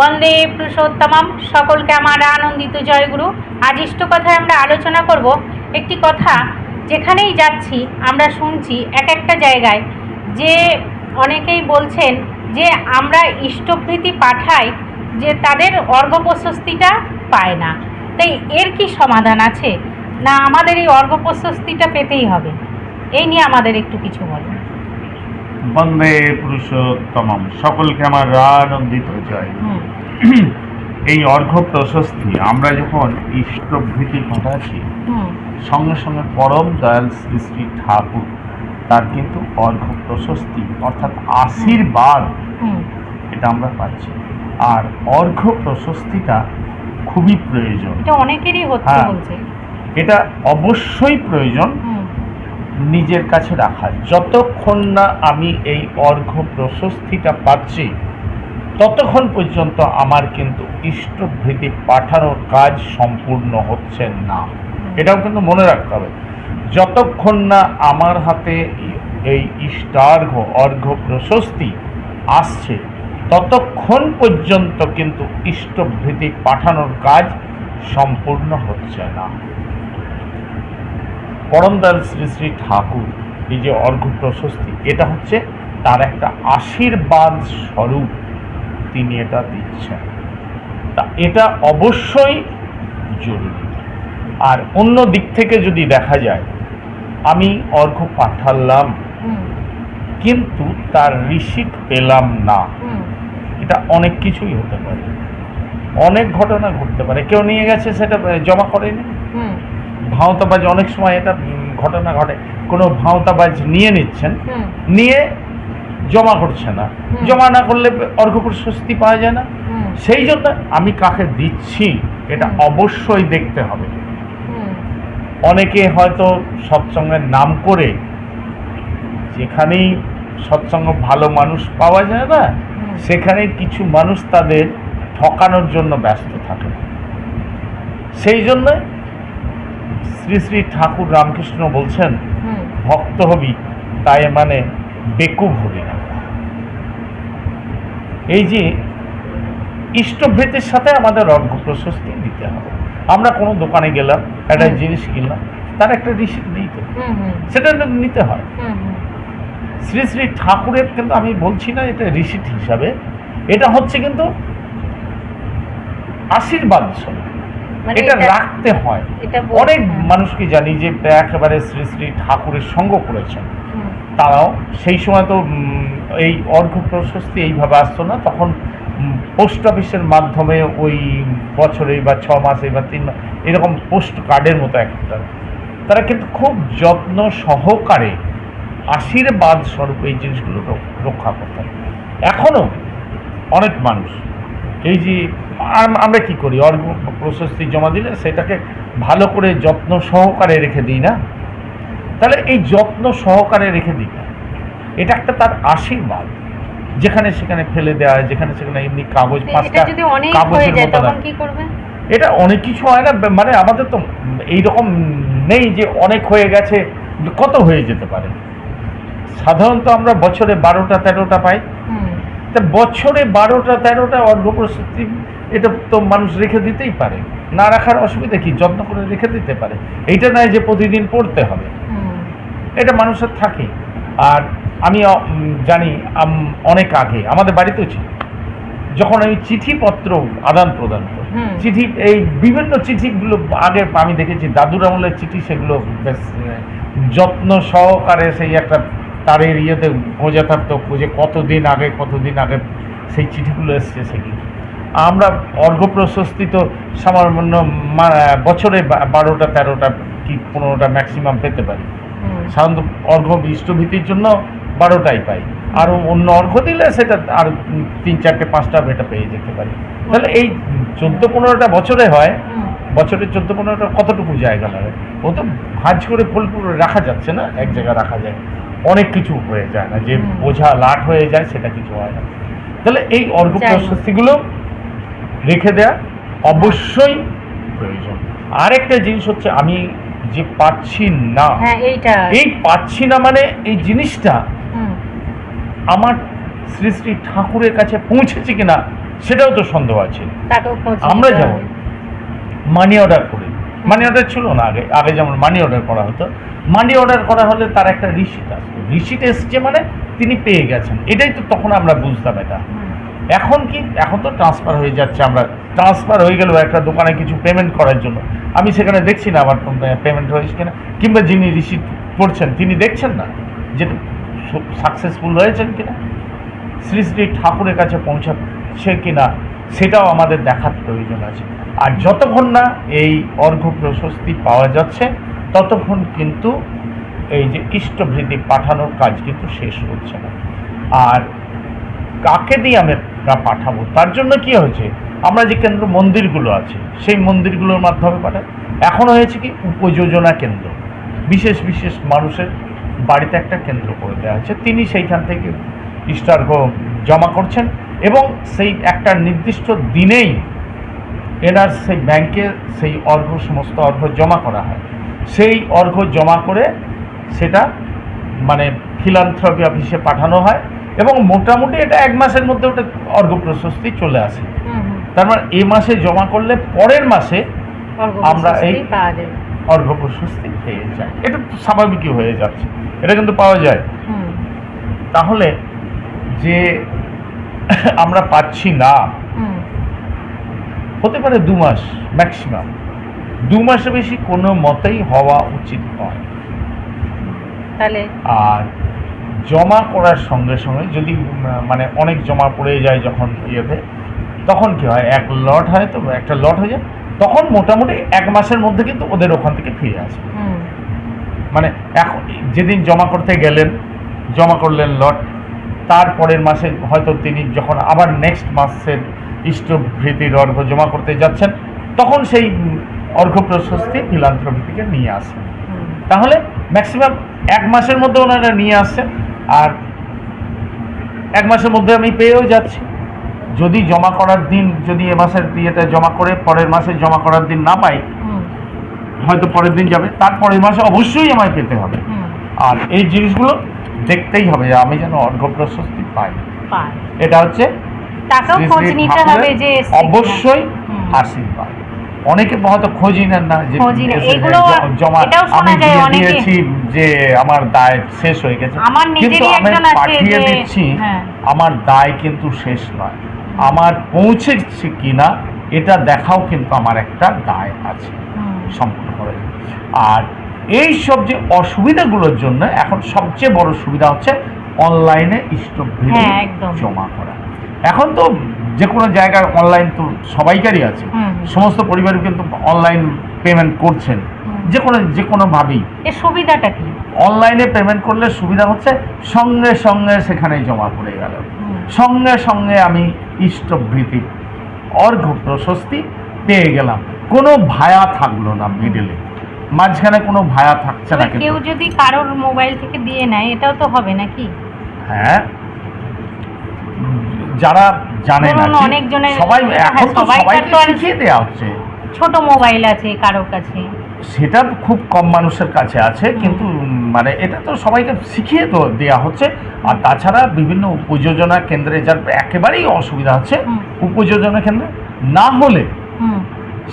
বন্দে পুরুষোত্তমম। সকলকে আমার আনন্দিত জয়গুরু। আজ ইষ্ট কথায় আমরা আলোচনা করব একটি কথা, যেখানেই যাচ্ছি, আমরা শুনছি এক একটা জায়গায় যে অনেকেই বলছেন যে আমরা ইষ্টভৃতি পাঠাই যে তাদের অর্ঘ প্রশস্তিটা পায় না। তাই এর কি সমাধান আছে? না আমাদের এই অর্ঘ প্রশস্তিটা পেতেই হবে? এই নিয়ে আমাদের একটু কিছু বলুন। বন্দে পুরুষোত্তমম। সকলকে আমার আনন্দিত জয়। এই অর্ঘ প্রশস্তি আমরা যখন ইষ্টভৃতি হুম। সঙ্গে সঙ্গে পরম দয়াল শ্রী শ্রী ঠাকুর তার কিন্তু অর্ঘ প্রশস্তি অর্থাৎ আশীর্বাদ এটা আমরা পাচ্ছি। আর অর্ঘ প্রশস্তিটা খুবই প্রয়োজন। এটা অনেকেরই হচ্ছে হ্যাঁ। এটা অবশ্যই প্রয়োজন। নিজের কাছে রাখা। যতক্ষণ না আমি এই অর্ঘ প্রশস্তিটা পাচ্ছি, ততক্ষণ পর্যন্ত আমার কিন্তু ইষ্টভৃতি পাঠানোর কাজ সম্পূর্ণ হচ্ছে না। এটাও কিন্তু মনে রাখতে হবে। যতক্ষণ না আমার হাতে এই ইষ্টার্ঘ অর্ঘ প্রশস্তি আসছে, ততক্ষণ পর্যন্ত কিন্তু ইষ্টভৃতি পাঠানোর কাজ সম্পূর্ণ হচ্ছে না। পরমদাল শ্রী শ্রী ঠাকুর এই যে অর্ঘ প্রশস্তি এটা হচ্ছে তার একটা আশীর্বাদ স্বরূপ তিনি এটা দিচ্ছেন। তা এটা অবশ্যই জরুরি। আর অন্য দিক থেকে যদি দেখা যায় আমি অর্ঘ পাঠালাম কিন্তু তার রিসিট পেলাম না। এটা অনেক কিছুই হতে পারে। অনেক ঘটনা ঘটতে পারে। কেউ নিয়ে গেছে সেটা জমা করেনি? ভাঁওতাবাজ অনেক সময় এটা ঘটনা ঘটে। কোনো ভাওতাবাজ নিয়ে নিচ্ছেন নিয়ে জমা করছে না। জমা না করলে অর্ঘপুর স্বস্তি পাওয়া যায় না। সেই জন্য আমি কাকে দিচ্ছি এটা অবশ্যই দেখতে হবে। অনেকে হয়তো সৎসঙ্গের নাম করে যেখানেই সৎসঙ্গ ভালো মানুষ পাওয়া যায় না। সেখানে কিছু মানুষ তাদের ঠকানোর জন্য ব্যস্ত থাকে। সেই জন্য শ্রী শ্রী ঠাকুর রামকৃষ্ণ বলছেন ভক্ত হবি তাই মানে বেকুব হবি না। এই যে ইষ্টভৃতের সাথে আমাদের অর্ঘ প্রশস্তি দিতে হবে। আমরা কোনো দোকানে গেলাম একটা জিনিস কিনলাম তার একটা রিসিপ্ট দিই তো। হুম হুম। সেটা নিতে হয়। শ্রী শ্রী ঠাকুরের কিন্তু আমি বলছি না এটা রিসিট হিসাবে এটা হচ্ছে কিন্তু আশীর্বাদ স্বরূপ। এটা এটা- রাখতে হয়। অনেক। মানুষকে জানি যে একেবারে শ্রী শ্রী ঠাকুরের সঙ্গ করেছেন। তারাও সেই সময় তো এই অর্ঘ প্রশস্তি এইভাবে আসতো না। তখন পোস্ট অফিসের মাধ্যমে ওই বছরে বা ছ মাসে বা তিন মাস এরকম পোস্ট কার্ডের মতো একটা। তারা কিন্তু খুব যত্ন সহকারে আশীর্বাদ স্বরূপ এই জিনিসগুলো রক্ষা করতেন। এখনও অনেক মানুষ এই যে আমরা কি করি? অর্ঘ প্রশস্তি জমা দিলে সেটাকে ভালো করে যত্ন সহকারে রেখে দিই না? তাহলে এই যত্ন সহকারে রেখে দিই না। এটা একটা তার আশীর্বাদ। যেখানে সেখানে ফেলে দেওয়া হয় যেখানে সেখানে এমনি কাগজ পাঁচটা এটা অনেক কাগজের মতো এটা অনেক কিছু হয় না মানে আমাদের তো এইরকম নেই যে অনেক হয়ে গেছে কত হয়ে যেতে পারে? সাধারণত আমরা বছরে বারোটা তেরোটা পাই। হুম। তা বছরে বারোটা তেরোটা অর্ঘপ্রশস্তি এটা তো মানুষ রেখে দিতেই পারে। না রাখার অসুবিধা কি? যত্ন করে রেখে দিতে পারে। এইটা নয় যে প্রতিদিন পড়তে হবে। এটা মানুষের থাকে। আর আমি জানি অনেক আগে আমাদের বাড়িতেও ছিল। যখন আমি চিঠিপত্র আদান প্রদান করি চিঠি এই বিভিন্ন চিঠিগুলো আগে আমি দেখেছি দাদুর আমলের চিঠি সেগুলো বেশ যত্ন সহকারে সেই একটা তারের ইয়েতে খোঁজা থাকতো যে কতদিন আগে কতদিন আগে সেই চিঠিগুলো এসছে সেগুলো। আমরা অর্ঘ প্রশস্তি তো সামান্য বছরে বারোটা তেরোটা কি পনেরোটা ম্যাক্সিমাম পেতে পারি। সাধারণত অর্ঘ ইষ্টভীতির জন্য বারোটাই পাই। আর অন্য অর্ঘ দিলে সেটা আর তিন চারটে পাঁচটা এটা পেয়ে যেতে পারি। তাহলে এই চোদ্দ পনেরোটা বছরে হয়। বছরে চোদ্দ পনেরোটা কতটুকু জায়গা লাগে? ও তো ভাঁজ করে ফুল রাখা যাচ্ছে না এক জায়গায় রাখা যায়। অনেক কিছু হয়ে যায় না। যে বোঝা লাট হয়ে যায় সেটা কিছু হয় না। তাহলে এই অর্ঘ প্রশস্তিগুলো রেখে দেয়া অবশ্যই প্রয়োজন। আরেকটা জিনিস হচ্ছে আমি যে পাচ্ছি না হ্যাঁ এই পাচ্ছি না মানে এই জিনিসটা আমার শ্রী শ্রী ঠাকুরের কাছে পৌঁছেছে কিনা সেটাও তো সন্দেহ আছে। আমরা যেমন মানি অর্ডার করি। মানি অর্ডার ছিল না আগে আগে যেমন মানি অর্ডার করা হতো। মানি অর্ডার করা হলে তার একটা রিসিট আসতো। রিসিট এসছে মানে তিনি পেয়ে গেছেন। এটাই তো তখন আমরা বুঝতাম এটা। এখন কি? এখন তো ট্রান্সফার হয়ে যাচ্ছে আমরা। ট্রান্সফার হয়ে গেল একটা দোকানে কিছু পেমেন্ট করার জন্য। আমি সেখানে দেখছি না আমার পেমেন্ট হয়েছে কিনা। কিংবা যিনি রিসিভ করছেন, তিনি দেখছেন না যে সাকসেসফুল হয়েছেন কিনা? শ্রী শ্রী ঠাকুরের কাছে পৌঁছাচ্ছে কিনা, সেটাও আমাদের দেখার প্রয়োজন আছে। আর যতক্ষণ না এই অর্ঘ প্রশস্তি পাওয়া যাচ্ছে, ততক্ষণ কিন্তু এই যে ইষ্টভৃতি পাঠানোর কাজ কিন্তু শেষ হচ্ছে না। আর কাকে দিয়ে আমরা পাঠাবো? তার জন্য কি হয়েছে? আমরা যে কেন্দ্র মন্দিরগুলো আছে, সেই মন্দিরগুলোর মাধ্যমে পাঠাই। এখন হয়েছে কি, উপযোজনা কেন্দ্র। বিশেষ বিশেষ মানুষের বাড়িতে একটা কেন্দ্র করে দেওয়া হয়েছে। তিনি সেইখান থেকে ইষ্টার্ঘ জমা করছেন এবং সেই একটা নির্দিষ্ট দিনেই এনার সেই ব্যাংকে সেই অর্ঘ সমস্ত অর্ঘ জমা করা হয়। সেই অর্ঘ জমা করে সেটা মানে ফিলান্থ্রপি অফিসে পাঠানো হয়। এবং মোটামুটি এটা এক মাসের মধ্যে ওটা অর্ঘ প্রশস্তি চলে আসে। তার মানে এই মাসে জমা করলে পরের মাসে আমরা এই- অর্ঘ প্রশস্তি পেয়ে যায় এটা স্বাভাবিকই হয়ে যাচ্ছে। এটা কিন্তু পাওয়া যায়। তাহলে যে আমরা পাচ্ছি না হতে পারে দু মাস ম্যাক্সিমাম। দু মাসে বেশি কোনো মতেই হওয়া উচিত নয়। তাহলে? আর জমা করার সঙ্গে সঙ্গে যদি মানে অনেক জমা পড়ে যায় যখন ইয়েতে তখন কি হয় এক লট হয় তো একটা লট হয়ে যায় তখন মোটামুটি এক মাসের মধ্যে কিন্তু ওদের ওখান থেকে ফিরে আসে মানে এখন যেদিন জমা করতে গেলেন জমা করলেন লট তারপরের মাসে হয়তো তিনি যখন আবার নেক্সট মাসের ইষ্টভৃতির অর্ঘ জমা করতে যাচ্ছেন তখন সেই অর্ঘ প্রশস্তি ফিলান্থ্রভিতিকে নিয়ে আসেন। তাহলে ম্যাক্সিমাম এক মাসের মধ্যে ওনারা নিয়ে আসছেন আর এক মাসের মধ্যে আমি পেয়েও যাচ্ছি। যদি জমা করার দিন যদি এ মাসের ইয়েটা জমা করে পরের মাসে জমা করার দিন না পাই হয়তো পরের দিন যাবে। তারপরের মাসে অবশ্যই আমায় পেতে হবে। আর এই জিনিসগুলো দেখতেই হবে যে আমি যেন অর্ঘ প্রশস্তি পাই। এটা হচ্ছে। অবশ্যই। আশীর্বাদ। অনেকে হয়তো খোঁজই নেন না যে জমা আমি দিয়ে দিয়েছি যে আমার দায় শেষ হয়ে গেছে। কিন্তু আমি পাঠিয়ে দিচ্ছি হ্যাঁ। আমার দায় কিন্তু শেষ নয়। আমার পৌঁছেছে কিনা এটা দেখাও কিন্তু আমার একটা দায় আছে। হুম, সম্পূর্ণ করে আর এই সব যে অসুবিধাগুলোর জন্য এখন সবচেয়ে বড় সুবিধা হচ্ছে অনলাইনে স্টক হ্যাঁ। জমা করা। এখন তো যে কোনো জায়গায় অনলাইন তো সবাইকারই আছে। সমস্ত পরিবার কিন্তু অনলাইন পেমেন্ট করছেন। যে কোনো যে কোনোভাবেই এর সুবিধাটা কি? অনলাইনে পেমেন্ট করলে সুবিধা হচ্ছে সঙ্গে সঙ্গে সেখানে জমা পড়ে গেল। সঙ্গে সঙ্গে আমি ইষ্টভৃতি অর্ঘ প্রশস্তি পেয়ে গেলাম। কোনো ভায়া থাকল না মিডিলে মাঝখানে কোনো ভায়া থাকছে না কেউ যদি কারোর মোবাইল থেকে দিয়ে নেয় এটাও তো হবে নাকি? হ্যাঁ। যারা জানে না ধরুন অনেকজনের- সবাই হ্যাঁ, এখন তো সবাইকার সবাইকে তো আর- শিখিয়ে দেওয়া হচ্ছে। ছোট মোবাইল আছে কারোর কাছে। সেটা খুব কম মানুষের কাছে আছে কিন্তু মানে এটা তো সবাইকে শিখিয়ে তো দেওয়া হচ্ছে। আর তাছাড়া বিভিন্ন উপযোজনা কেন্দ্রে যার একেবারেই অসুবিধা হচ্ছে উপযোজনা কেন্দ্রে না হলে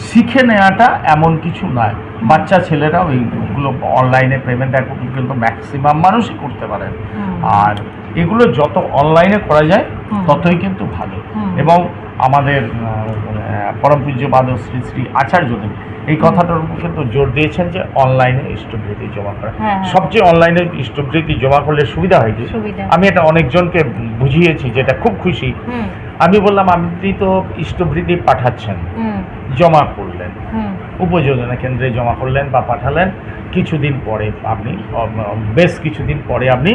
শিখে নেওয়াটা এমন কিছু নয়। বাচ্চা ছেলেরাও এইগুলো অনলাইনে পেমেন্ট এখন কিন্তু ম্যাক্সিমাম মানুষই করতে পারেন হুম। আর এগুলো যত অনলাইনে করা যায় ততই কিন্তু ভালো। এবং আমাদের পরম পূজ্যপাদ শ্রী শ্রী আচার্যদেব এই কথাটার উপর কিন্তু জোর দিয়েছেন যে অনলাইনে ইষ্টবৃত্তি জমা করা। হ্যাঁ, হ্যাঁ। সবচেয়ে অনলাইনে ইষ্টবৃত্তি জমা করলে সুবিধা হয় কি? আমি এটা অনেকজনকে বুঝিয়েছি যেটা খুব খুশি। আমি বললাম আপনি তো ইষ্টবৃত্তি পাঠাচ্ছেন। জমা করলেন। উপযোজনা কেন্দ্রে জমা করলেন বা পাঠালেন। কিছুদিন পরে আপনি বেশ কিছুদিন পরে আপনি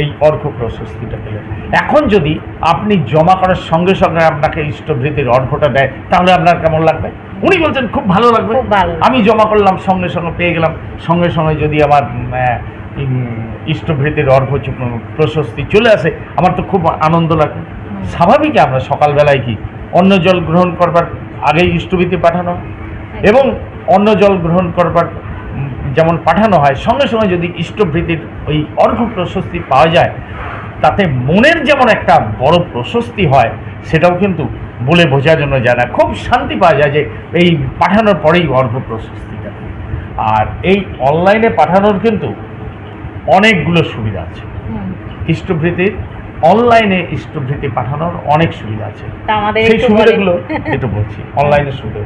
এই অর্ঘ প্রশস্তিটা পেলেন। এখন যদি আপনি জমা করার সঙ্গে সঙ্গে আপনাকে ইষ্টভৃতির অর্ঘটা দেয় তাহলে আপনার কেমন লাগবে? উনি বলছেন খুব ভালো লাগবে। আমি জমা করলাম সঙ্গে সঙ্গে পেয়ে গেলাম। সঙ্গে সঙ্গে যদি আমার ইষ্টভৃতির অর্ঘ প্রশস্তি চলে আসে আমার তো খুব আনন্দ লাগে স্বাভাবিক আমরা সকালবেলায় কি অন্য জল গ্রহণ করবার আগেই ইষ্টভৃতি পাঠানো। এবং অন্ন জল গ্রহণ করবার যেমন পাঠানো হয় সঙ্গে সঙ্গে যদি ইষ্টভৃতির ওই অর্ঘ প্রশস্তি পাওয়া যায় তাতে মনের যেমন একটা বড় প্রশস্তি হয় সেটাও কিন্তু বলে বোঝার জন্য যায় না। খুব শান্তি পাওয়া যায় যে এই পাঠানোর পরেই অর্ঘ প্রশস্তিটা। আর এই অনলাইনে পাঠানোর কিন্তু অনেকগুলো সুবিধা আছে। ইষ্টভৃতির অনলাইনে ইষ্টভৃতি পাঠানোর অনেক সুবিধা আছে। সেই সুবিধাগুলো। একটু বলছি অনলাইনের সুবিধা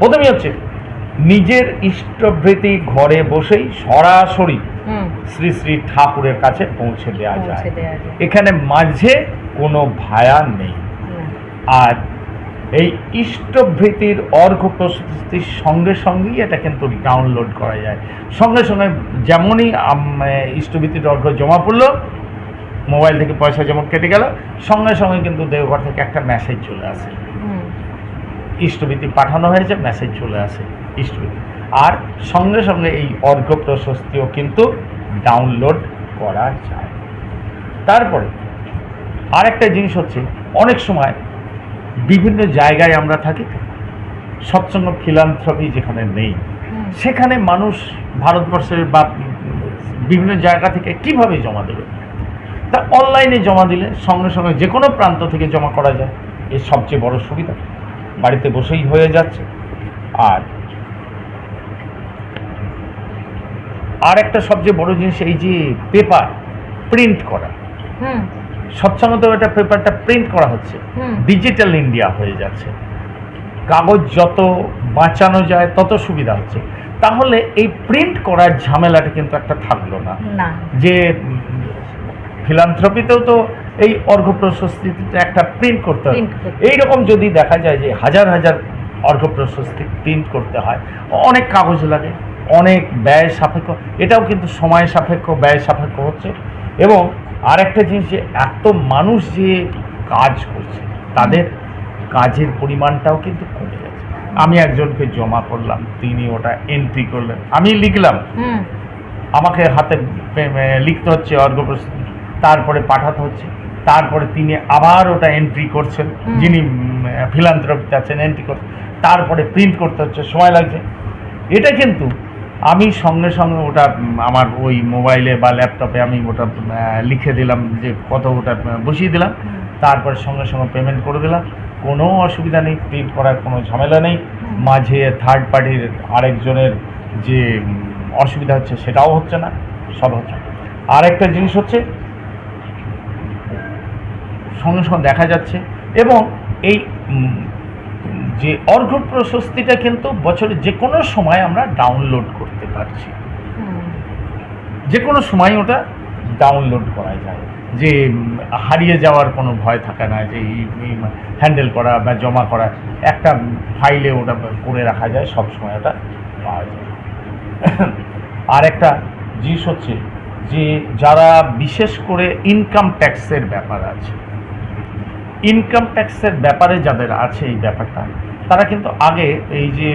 প্রথমে হচ্ছে নিজের ইষ্টভৃতি ঘরে বসেই সরাসরি শ্রী শ্রী ঠাকুরের কাছে পৌঁছে দেওয়া যায়। এখানে মাঝে কোনো ভায়া নেই। আর এই ইষ্টভৃতির অর্ঘ প্রস্তুতির সঙ্গে সঙ্গেই এটা কিন্তু ডাউনলোড করা যায়। সঙ্গে সঙ্গে যেমনই ইষ্টভৃতির অর্ঘ জমা পড়ল মোবাইল থেকে পয়সা যেমন কেটে গেল সঙ্গে সঙ্গে কিন্তু দেওঘর থেকে একটা মেসেজ চলে আসে। ইষ্টভীতি পাঠানো হয়েছে মেসেজ চলে আসে। ইষ্টভীতি আর সঙ্গে সঙ্গে এই অর্ঘ্য প্রশস্তিও কিন্তু ডাউনলোড করা যায়। তারপরে আরেকটা জিনিস হচ্ছে অনেক সময় বিভিন্ন জায়গায় আমরা থাকি সৎসঙ্গ ফিলান্থ্রপি যেখানে নেই সেখানে মানুষ ভারতবর্ষের বা বিভিন্ন জায়গা থেকে কীভাবে জমা দেবে? তা অনলাইনে জমা দিলে সঙ্গে সঙ্গে যে কোনো প্রান্ত থেকে জমা করা যায় এর সবচেয়ে বড় সুবিধা। বাড়িতে বসেই হয়ে যাচ্ছে। আর আর একটা সবচেয়ে বড় জিনিস এই যে পেপার প্রিন্ট করা। হুম, সৎসঙ্গতেও এটা পেপারটা প্রিন্ট করা হচ্ছে। ডিজিটাল ইন্ডিয়া হয়ে যাচ্ছে। কাগজ যত বাঁচানো যায় তত সুবিধা হচ্ছে। তাহলে এই প্রিন্ট করার ঝামেলাটা কিন্তু একটা থাকল না। যে ফিলান্থ্রপিতেও তো এই অর্ঘ প্রশস্তিতে একটা প্রিন্ট করতে হয়। এইরকম যদি দেখা যায় যে হাজার হাজার অর্ঘ প্রশস্তি প্রিন্ট করতে হয় অনেক কাগজ লাগে। অনেক ব্যয় সাপেক্ষ এটাও কিন্তু সময় সাপেক্ষ ব্যয় সাপেক্ষ হচ্ছে। এবং আরেকটা জিনিস যে এত মানুষ যে কাজ করছে তাদের কাজের পরিমাণটাও কিন্তু কমে গেছে। আমি একজনকে জমা করলাম তিনি ওটা এন্ট্রি করলেন। আমি লিখলাম আমাকে হাতে লিখতে হচ্ছে অর্ঘপ্রস্তুতি তারপরে পাঠাতে হচ্ছে তারপরে তিনি আবার ওটা এন্ট্রি করছেন যিনি ফিলান্থ্রপিতে আছেন এন্ট্রি করছেন। তারপরে প্রিন্ট করতে হচ্ছে সময় লাগছে। এটা কিন্তু আমি সঙ্গে সঙ্গে ওটা আমার ওই মোবাইলে বা ল্যাপটপে আমি ওটা লিখে দিলাম যে কত ওটা বসিয়ে দিলাম। তারপর সঙ্গে সঙ্গে পেমেন্ট করে দিলাম। কোনো অসুবিধা নেই প্রিন্ট করার কোনো ঝামেলা নেই। মাঝে থার্ড পার্টির আরেকজনের যে অসুবিধা হচ্ছে সেটাও হচ্ছে না, সব হচ্ছে আরেকটা জিনিস হচ্ছে, সঙ্গে সঙ্গে দেখা যাচ্ছে এবং এই যে অর্ঘ প্রশস্তিটা কিন্তু বছরে যে কোনো সময় আমরা ডাউনলোড করতে পারছি। যে কোনো সময় ওটা ডাউনলোড করা যায়। যে হারিয়ে যাওয়ার কোনো ভয় থাকে না যে হ্যান্ডেল করা বা জমা করা একটা ফাইলে ওটা করে রাখা যায় সব সময় ওটা পাওয়া যায়। আর একটা জিনিস হচ্ছে যে যারা বিশেষ করে ইনকাম ট্যাক্সের ব্যাপার আছে ইনকাম ট্যাক্সের ব্যাপারে যাদের আছে এই ব্যাপারটা তারা কিন্তু আগে এই যে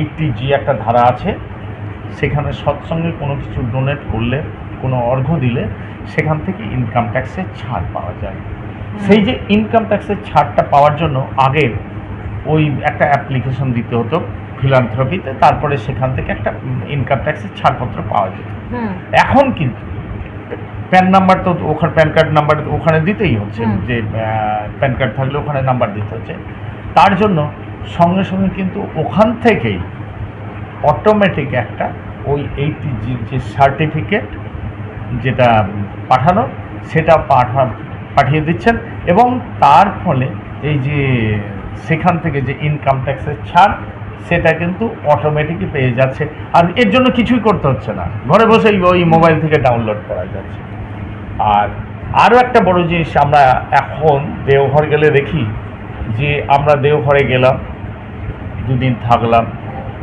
এইটি জি একটা ধারা আছে সেখানে সৎসঙ্গে কোনো কিছু ডোনেট করলে কোনো অর্ঘ্য দিলে সেখান থেকে ইনকাম ট্যাক্সের ছাড় পাওয়া যায়। সেই যে ইনকাম ট্যাক্সের ছাড়টা পাওয়ার জন্য আগে ওই একটা অ্যাপ্লিকেশন দিতে হতো ফিলান্থ্রপিতে তারপরে সেখান থেকে একটা ইনকাম ট্যাক্সের ছাড়পত্র পাওয়া যেত। এখন কিন্তু প্যান নাম্বার তো ওখানে প্যান কার্ড নাম্বার ওখানে দিতেই হচ্ছে যে প্যান কার্ড থাকলে ওখানে নাম্বার দিতে হচ্ছে। তার জন্য সঙ্গে সঙ্গে কিন্তু ওখান থেকেই অটোমেটিক একটা ওই এইটি যে সার্টিফিকেট যেটা পাঠানো, সেটা পাঠা, পাঠিয়ে দিচ্ছেন এবং তার ফলে এই যে সেখান থেকে যে ইনকাম ট্যাক্সের ছাড়, সেটা কিন্তু অটোমেটিকই পেয়ে যাচ্ছে। আর এর জন্য কিছুই করতে হচ্ছে না। ঘরে বসেই ওই মোবাইল থেকে ডাউনলোড করা যাচ্ছে। আর আরও একটা বড় জিনিস আমরা এখন দেওঘর গেলে দেখি যে আমরা দেওঘরে গেলাম দুদিন থাকলাম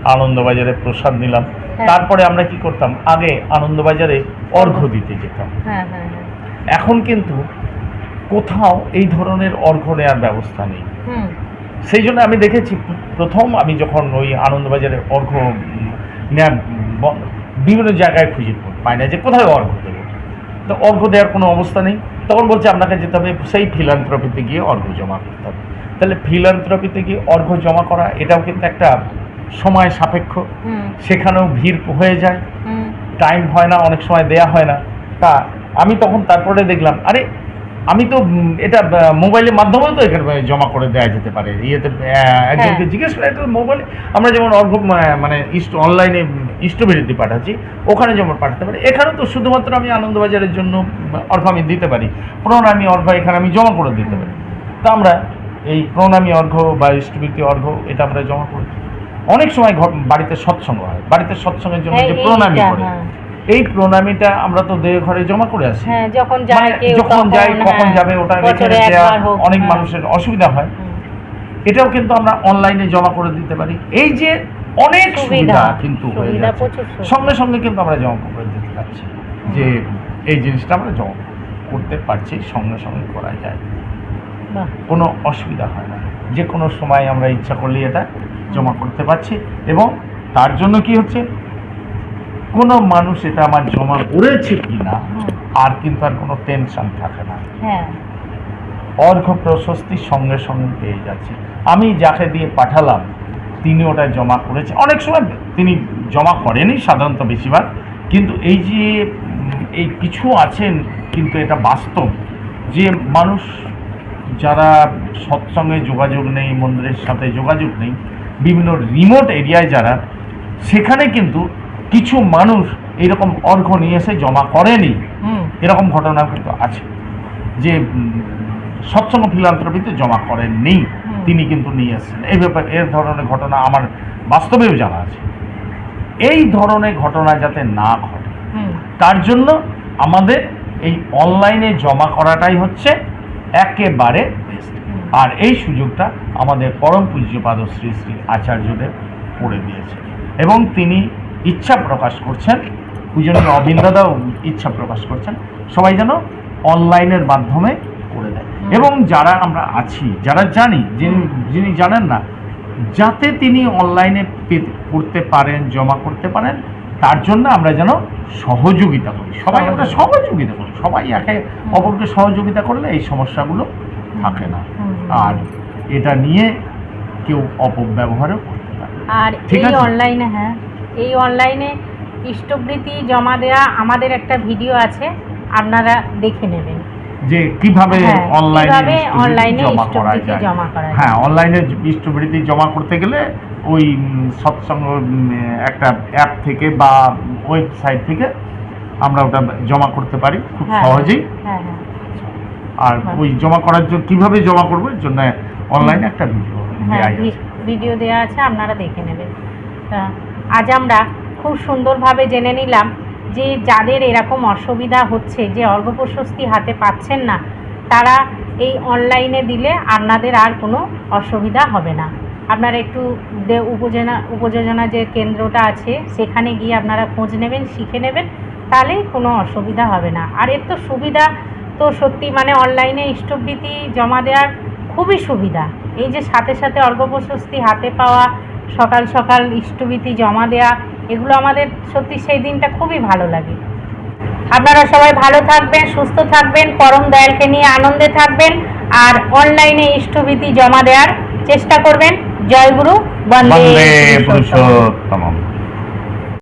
আনন্দবাজারে প্রসাদ নিলাম। হ্যাঁ। তারপরে আমরা কি করতাম? আগে আনন্দবাজারে অর্ঘ্য দিতে যেতাম। হ্যাঁ হ্যাঁ এখন কিন্তু কোথাও এই ধরনের অর্ঘ্য নেওয়ার ব্যবস্থা নেই। সেই জন্য আমি দেখেছি প্রথম আমি যখন ওই আনন্দবাজারে অর্ঘ্য উম, নেওয়ার বিভিন্ন জায়গায় খুঁজে পাই না যে কোথায় অর্ঘ্য দেবো। তো অর্ঘ্য দেওয়ার কোনো অবস্থা নেই। তখন বলছে আপনাকে যেতে হবে সেই ফিলান্থ্রপিতে গিয়ে অর্ঘ্য জমা করতে হবে। তাহলে ফিলান্থ্রপিতে গিয়ে অর্ঘ্য জমা করা এটাও কিন্তু একটা সময় সাপেক্ষ। সেখানেও ভিড় হয়ে যায়। টাইম হয় না অনেক সময় দেয়া হয় না। তা আমি তখন তারপরে দেখলাম আরে আমি তো এটা মোবাইলের মাধ্যমেও তো এখানে জমা করে দেওয়া যেতে পারে। ইয়েতে একজনকে হ্যাঁ। জিজ্ঞেস করে এটা মোবাইলে আমরা যেমন অর্ঘ মানে ইস্ট অনলাইনে ইষ্টবিরতি পাঠাচ্ছি ওখানে যেমন পাঠাতে পারি এখানেও তো শুধুমাত্র আমি আনন্দবাজারের জন্য অর্ঘ আমি দিতে পারি। প্রণামী অর্ঘ এখানে আমি জমা করে দিতে পারি। তা আমরা এই প্রণামী অর্ঘ বা ইষ্টবৃত্তি অর্ঘ এটা আমরা জমা করি। অনেক সময় ঘর- বাড়িতে সৎসঙ্গ হয়। বাড়িতে সৎসঙ্গের জন্য হ্যাঁ, যে প্রণামী করে হ্যাঁ। এই প্রণামীটা আমরা তো দেহ ঘরে জমা করে আসি। হ্যাঁ যখন যায় মানে যখন যাই কখন যাবে ওটা অনেক। মানুষের অসুবিধা হয়। এটাও কিন্তু আমরা অনলাইনে জমা করে দিতে পারি। এই যে অনেক সুবিধা, কিন্তু হয়ে যাচ্ছে। সঙ্গে সঙ্গে কিন্তু আমরা জমা করে দিতে পারছি যে এই জিনিসটা আমরা জমা করতে পারছি সঙ্গে সঙ্গে করা যায়। কোনো অসুবিধা হয় না। যে কোনো সময় আমরা ইচ্ছা করলেই এটা জমা করতে পারছি এবং তার জন্য কি হচ্ছে? কোনো মানুষ এটা আমার জমা করেছে কি না আর কিন্তু আর কোনো টেনশন থাকে না। হ্যাঁ। অর্ঘ প্রশস্তি সঙ্গে সঙ্গে পেয়ে যাচ্ছে। আমি যাকে দিয়ে পাঠালাম তিনি ওটা জমা করেছে। অনেক সময় তিনি জমা করেনি সাধারণত বেশিরভাগ কিন্তু এই যে এই কিছু আছেন কিন্তু এটা বাস্তব। যে মানুষ যারা সৎসঙ্গে যোগাযোগ নেই মন্দিরের সাথে যোগাযোগ নেই বিভিন্ন রিমোট এরিয়ায় যারা সেখানে কিন্তু কিছু মানুষ এরকম অর্ঘ নিয়ে এসে জমা করেনি। এরকম ঘটনা কিন্তু আছে যে সৎসঙ্গ ফিলান্থ্রপিতে জমা করেননি। তিনি কিন্তু নিয়ে এসেছেন। এই ব্যাপারে এর ধরনের ঘটনা আমার বাস্তবেও জানা আছে। এই ধরনের ঘটনা যাতে না ঘটে তার জন্য আমাদের এই অনলাইনে জমা করাটাই হচ্ছে একেবারে বেস্ট আর এই সুযোগটা আমাদের পরম পূজ্যপাদ শ্রী শ্রী আচার্যদেব করে দিয়েছে এবং তিনি ইচ্ছা প্রকাশ করছেন পূজনীয় অবিন্দাদাও ইচ্ছা প্রকাশ করছেন সবাই যেন অনলাইনের মাধ্যমে করে দেয়। এবং যারা আমরা আছি যারা জানি যিনি যিনি জানেন না যাতে তিনি অনলাইনে করতে পারেন জমা করতে পারেন তার জন্য আমরা যেন সহযোগিতা করি। সবাই আমরা সহযোগিতা করি। সবাই একে অপরকে সহযোগিতা করলে এই সমস্যাগুলো থাকে না। আর এটা নিয়ে কেউ অপব্যবহারও করতে পারে। আর এই। অনলাইনে হ্যাঁ এই অনলাইনে ইষ্টবৃত্তি জমা দেওয়া আমাদের একটা ভিডিও আছে আপনারা দেখে নেবেন। যে কীভাবে হ্যাঁ, অনলাইনে কীভাবে অনলাইনে জমা করা যায়। হ্যাঁ অনলাইনে ইষ্টবৃত্তি জমা করতে গেলে ওই সৎসঙ্গ একটা অ্যাপ থেকে বা ওয়েবসাইট থেকে আমরা ওটা জমা করতে পারি খুব হ্যাঁ, সহজেই। হ্যাঁ হ্যাঁ। আর হ্যাঁ। ওই জমা করার জন্য কীভাবে জমা করব এর জন্য অনলাইনে একটা ভিডিও হ্যাঁ দেওয়া আছে ভিডিও দেওয়া আছে আপনারা দেখে নেবেন। আজ আমরা খুব সুন্দরভাবে জেনে নিলাম যে যাদের এরকম অসুবিধা হচ্ছে, যে অর্ঘ প্রশস্তি হাতে পাচ্ছেন না, তারা এই অনলাইনে দিলে আপনাদের আর কোনো অসুবিধা হবে না। আপনারা একটু উপজেনা, উপযোজনা যে কেন্দ্রটা আছে, সেখানে গিয়ে আপনারা খোঁজ নেবেন, শিখে নেবেন, তাহলেই কোনো অসুবিধা হবে না। আর এর তো সুবিধা তো সত্যি মানে অনলাইনে ইষ্টবৃত্তি জমা দেওয়ার খুবই সুবিধা। এই যে সাথে সাথে অর্ঘ প্রশস্তি হাতে পাওয়া সকাল সকাল ইষ্টবীতি জমা দেয়া এগুলো আমাদের সত্যি সেই দিনটা খুবই ভালো লাগে। আপনারা সবাই ভালো থাকবেন সুস্থ থাকবেন পরম দয়ালকে নিয়ে আনন্দে থাকবেন আর অনলাইনে ইষ্টভীতি জমা দেওয়ার চেষ্টা করবেন। জয়গুরু বন্দে। পুরুষোত্তম।